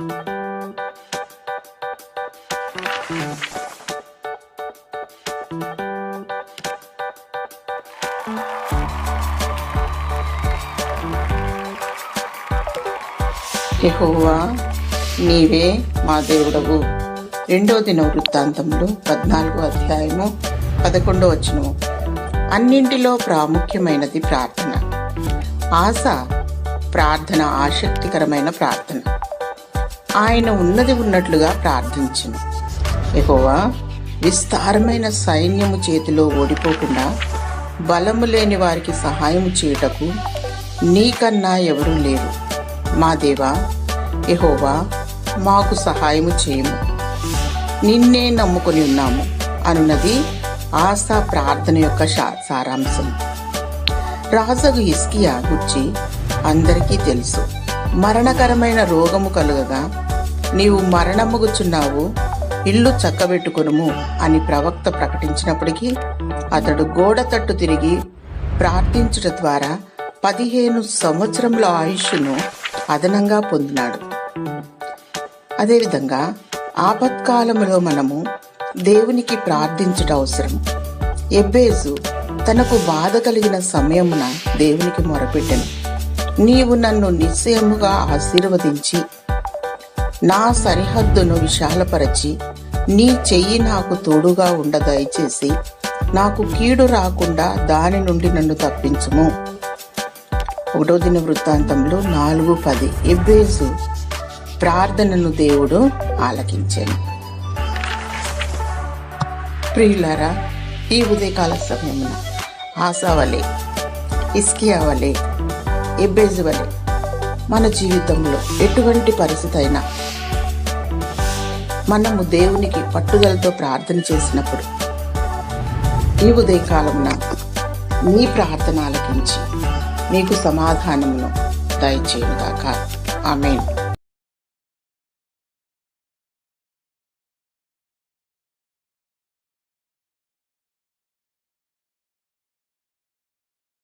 యెహోవా నీవే మా దేవుడవు. రెండో దిన వృత్తాంతంలో పద్నాలుగో అధ్యాయము పదకొండో వచనము. అన్నింటిలో ప్రాముఖ్యమైనది ప్రార్థన. ఆశ ప్రార్థన ఆసక్తికరమైన ప్రార్థన. ఆయన ఉన్నది ఉన్నట్లుగా ప్రార్థించింది ఎహోవా విస్తారమైన సైన్యము చేతిలో ఓడిపోకుండా బలము లేని వారికి సహాయం చేయుటకు నీకన్నా ఎవరూ లేరు. మా దేవా ఎహోవా మాకు సహాయము చేయము. నిన్నే నమ్ముకొని ఉన్నాము అన్నది ఆశా ప్రార్థన యొక్క సారాంశం. రాజగు ఇస్కియా గుర్చి అందరికీ తెలుసు. మరణకరమైన రోగము కలుగగా నీవు మరణముగుచున్నావు ఇల్లు చక్కబెట్టుకొనుము అని ప్రవక్త ప్రకటించినప్పటికీ అతడు గోడ తట్టు తిరిగి ప్రార్థించుట ద్వారా పదిహేను సంవత్సరముల ఆయుష్ను అదనంగా పొందినాడు. అదేవిధంగా ఆపత్కాలములో మనము దేవునికి ప్రార్థించుట అవసరం. ఎబ్బేజు తనకు బాధ కలిగిన సమయమున దేవునికి మొరపెట్టెను. నీవు నన్ను నిశ్చయముగా ఆశీర్వదించి నా సరిహద్దును విశాలపరచి నీ చెయ్యి నాకు తోడుగా ఉండ దయచేసి నాకు కీడు రాకుండా దాని నుండి నన్ను తప్పించుము. ఒకటో దిన వృత్తాంతంలో నాలుగు పది. ఎబ్బేసు ప్రార్థనను దేవుడు ఆలకించాను ప్రియులారా ఈ ఉదయకాల సమయమున ఆశా ఇస్కియావలే ఇస్కియా వలె? మన జీవితంలో ఎటువంటి పరిస్థితి అయినా మనము దేవునికి పట్టుదలతో ప్రార్థన చేసినప్పుడు ఈ ఉదయకాలమున మీ ప్రార్థన ఆలకించి నీకు సమాధానమును దయచేయుగాక ఆమెను.